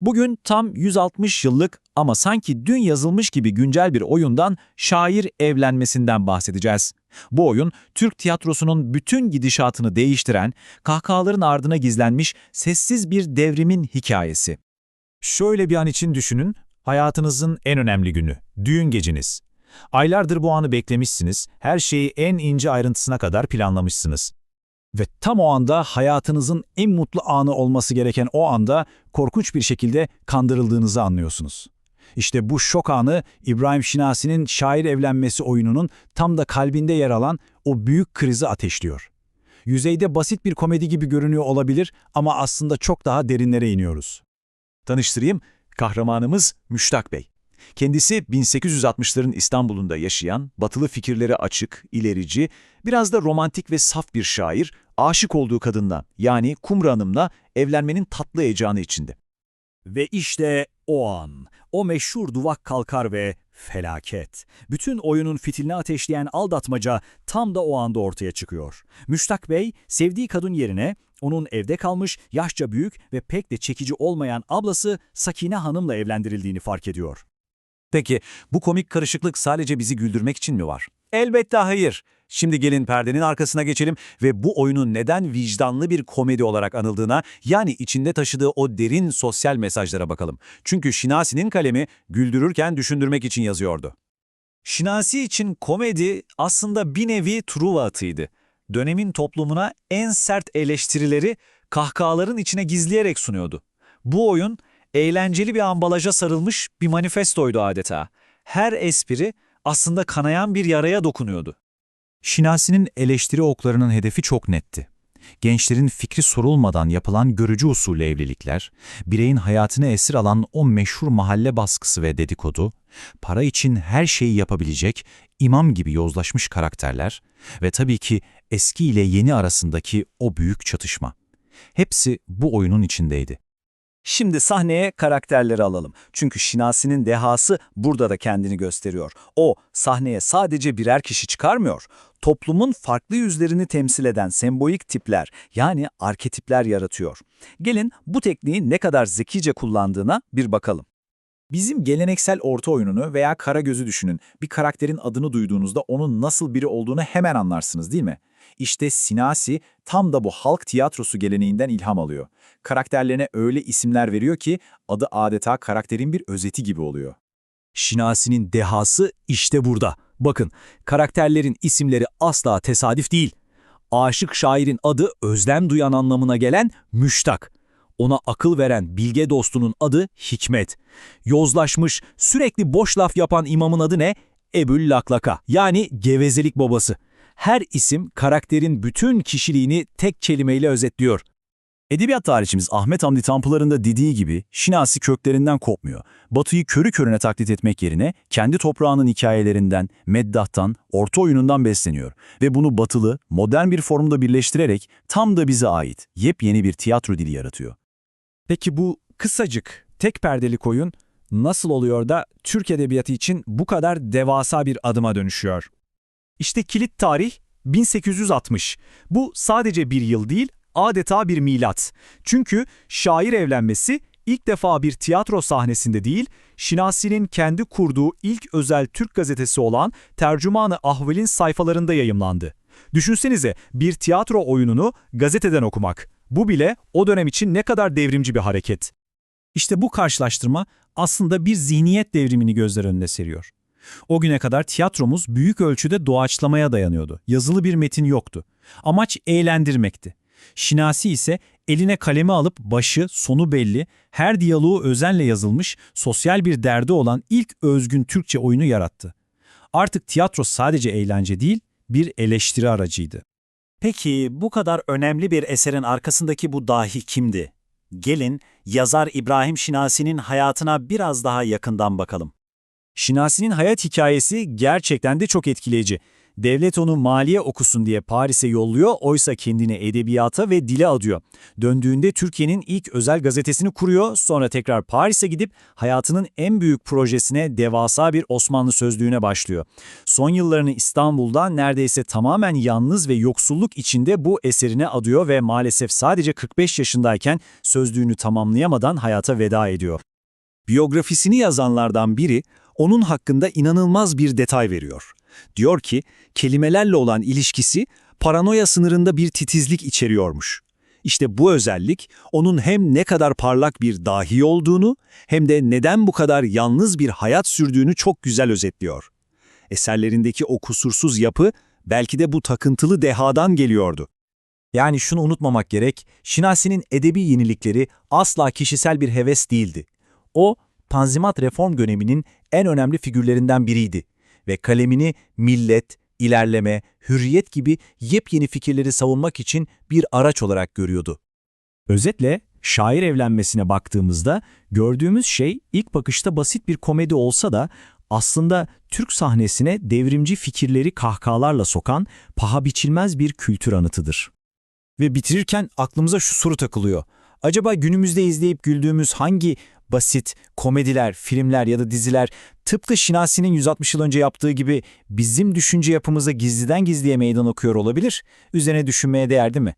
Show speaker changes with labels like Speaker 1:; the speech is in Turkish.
Speaker 1: Bugün tam 160 yıllık ama sanki dün yazılmış gibi güncel bir oyundan şair evlenmesinden bahsedeceğiz. Bu oyun Türk tiyatrosunun bütün gidişatını değiştiren, kahkahaların ardına gizlenmiş sessiz bir devrimin hikayesi. Şöyle bir an için düşünün, hayatınızın en önemli günü, düğün geceniz. Aylardır bu anı beklemişsiniz, her şeyi en ince ayrıntısına kadar planlamışsınız. Ve tam o anda hayatınızın en mutlu anı olması gereken o anda korkunç bir şekilde kandırıldığınızı anlıyorsunuz. İşte bu şok anı İbrahim Şinasi'nin şair evlenmesi oyununun tam da kalbinde yer alan o büyük krizi ateşliyor. Yüzeyde basit bir komedi gibi görünüyor olabilir ama aslında çok daha derinlere iniyoruz. Tanıştırayım, kahramanımız Müştak Bey. Kendisi 1860'ların İstanbul'unda yaşayan, batılı fikirlere açık, ilerici, biraz da romantik ve saf bir şair, aşık olduğu kadınla yani Kumru Hanım'la evlenmenin tatlı heyecanı içinde.
Speaker 2: Ve işte o an, o meşhur duvak kalkar ve felaket. Bütün oyunun fitilini ateşleyen aldatmaca tam da o anda ortaya çıkıyor. Müştak Bey, sevdiği kadın yerine onun evde kalmış, yaşça büyük ve pek de çekici olmayan ablası Sakine Hanım'la evlendirildiğini fark ediyor.
Speaker 1: Peki bu komik karışıklık sadece bizi güldürmek için mi var? Elbette hayır. Şimdi gelin perdenin arkasına geçelim ve bu oyunun neden vicdanlı bir komedi olarak anıldığına, yani içinde taşıdığı o derin sosyal mesajlara bakalım. Çünkü Şinasi'nin kalemi güldürürken düşündürmek için yazıyordu. Şinasi için komedi aslında bir nevi Truva atıydı. Dönemin toplumuna en sert eleştirileri kahkahaların içine gizleyerek sunuyordu. Bu oyun eğlenceli bir ambalaja sarılmış bir manifestoydu adeta. Her espri aslında kanayan bir yaraya dokunuyordu. Şinasi'nin eleştiri oklarının hedefi çok netti. Gençlerin fikri sorulmadan yapılan görücü usulü evlilikler, bireyin hayatını esir alan o meşhur mahalle baskısı ve dedikodu, para için her şeyi yapabilecek imam gibi yozlaşmış karakterler ve tabii ki eski ile yeni arasındaki o büyük çatışma. Hepsi bu oyunun içindeydi.
Speaker 2: Şimdi sahneye karakterleri alalım. Çünkü Şinasi'nin dehası burada da kendini gösteriyor. O sahneye sadece birer kişi çıkarmıyor. Toplumun farklı yüzlerini temsil eden sembolik tipler yani arketipler yaratıyor. Gelin bu tekniği ne kadar zekice kullandığına bir bakalım.
Speaker 1: Bizim geleneksel orta oyununu veya kara gözü düşünün. Bir karakterin adını duyduğunuzda onun nasıl biri olduğunu hemen anlarsınız değil mi? İşte Sinasi tam da bu halk tiyatrosu geleneğinden ilham alıyor. Karakterlerine öyle isimler veriyor ki adı adeta karakterin bir özeti gibi oluyor.
Speaker 2: Şinasi'nin dehası işte burada. Bakın, karakterlerin isimleri asla tesadüf değil. Aşık şairin adı özlem duyan anlamına gelen Müştak. Ona akıl veren bilge dostunun adı Hikmet. Yozlaşmış, sürekli boş laf yapan imamın adı ne? Ebül Laklaka yani gevezelik babası. Her isim karakterin bütün kişiliğini tek kelimeyle özetliyor.
Speaker 1: Edebiyat tarihçimiz Ahmet Hamdi Tanpınar'ın da dediği gibi Şinasi köklerinden kopmuyor. Batı'yı körü körüne taklit etmek yerine kendi toprağının hikayelerinden, meddahtan, orta oyunundan besleniyor. Ve bunu batılı, modern bir formda birleştirerek tam da bize ait yepyeni bir tiyatro dili yaratıyor.
Speaker 2: Peki bu kısacık, tek perdelik oyun nasıl oluyor da Türk Edebiyatı için bu kadar devasa bir adıma dönüşüyor? İşte kilit tarih 1860. Bu sadece bir yıl değil, adeta bir milat. Çünkü şair evlenmesi ilk defa bir tiyatro sahnesinde değil, Şinasi'nin kendi kurduğu ilk özel Türk gazetesi olan Tercümanı Ahval'in sayfalarında yayımlandı. Düşünsenize bir tiyatro oyununu gazeteden okumak. Bu bile o dönem için ne kadar devrimci bir hareket.
Speaker 1: İşte bu karşılaştırma aslında bir zihniyet devrimini gözler önüne seriyor. O güne kadar tiyatromuz büyük ölçüde doğaçlamaya dayanıyordu. Yazılı bir metin yoktu. Amaç eğlendirmekti. Şinasi ise eline kalemi alıp başı, sonu belli, her diyaloğu özenle yazılmış, sosyal bir derdi olan ilk özgün Türkçe oyunu yarattı. Artık tiyatro sadece eğlence değil, bir eleştiri aracıydı.
Speaker 2: Peki bu kadar önemli bir eserin arkasındaki bu dahi kimdi? Gelin yazar İbrahim Şinasi'nin hayatına biraz daha yakından bakalım.
Speaker 1: Şinasi'nin hayat hikayesi gerçekten de çok etkileyici.
Speaker 2: Devlet onu maliye okusun diye Paris'e yolluyor, oysa kendini edebiyata ve dile adıyor. Döndüğünde Türkiye'nin ilk özel gazetesini kuruyor, sonra tekrar Paris'e gidip hayatının en büyük projesine devasa bir Osmanlı sözlüğüne başlıyor. Son yıllarını İstanbul'da neredeyse tamamen yalnız ve yoksulluk içinde bu eserine adıyor ve maalesef sadece 45 yaşındayken sözlüğünü tamamlayamadan hayata veda ediyor.
Speaker 3: Biyografisini yazanlardan biri onun hakkında inanılmaz bir detay veriyor. Diyor ki kelimelerle olan ilişkisi paranoya sınırında bir titizlik içeriyormuş. İşte bu özellik onun hem ne kadar parlak bir dahi olduğunu hem de neden bu kadar yalnız bir hayat sürdüğünü çok güzel özetliyor. Eserlerindeki o kusursuz yapı belki de bu takıntılı dehadan geliyordu.
Speaker 2: Yani şunu unutmamak gerek, Şinasi'nin edebi yenilikleri asla kişisel bir heves değildi. O, Tanzimat reform döneminin en önemli figürlerinden biriydi ve kalemini millet, ilerleme, hürriyet gibi yepyeni fikirleri savunmak için bir araç olarak görüyordu. Özetle, şair evlenmesine baktığımızda gördüğümüz şey ilk bakışta basit bir komedi olsa da aslında Türk sahnesine devrimci fikirleri kahkahalarla sokan paha biçilmez bir kültür anıtıdır. Ve bitirirken aklımıza şu soru takılıyor. Acaba günümüzde izleyip güldüğümüz hangi basit komediler, filmler ya da diziler tıpkı Şinasi'nin 160 yıl önce yaptığı gibi bizim düşünce yapımıza gizliden gizliye meydan okuyor olabilir? Üzerine düşünmeye değerdi mi?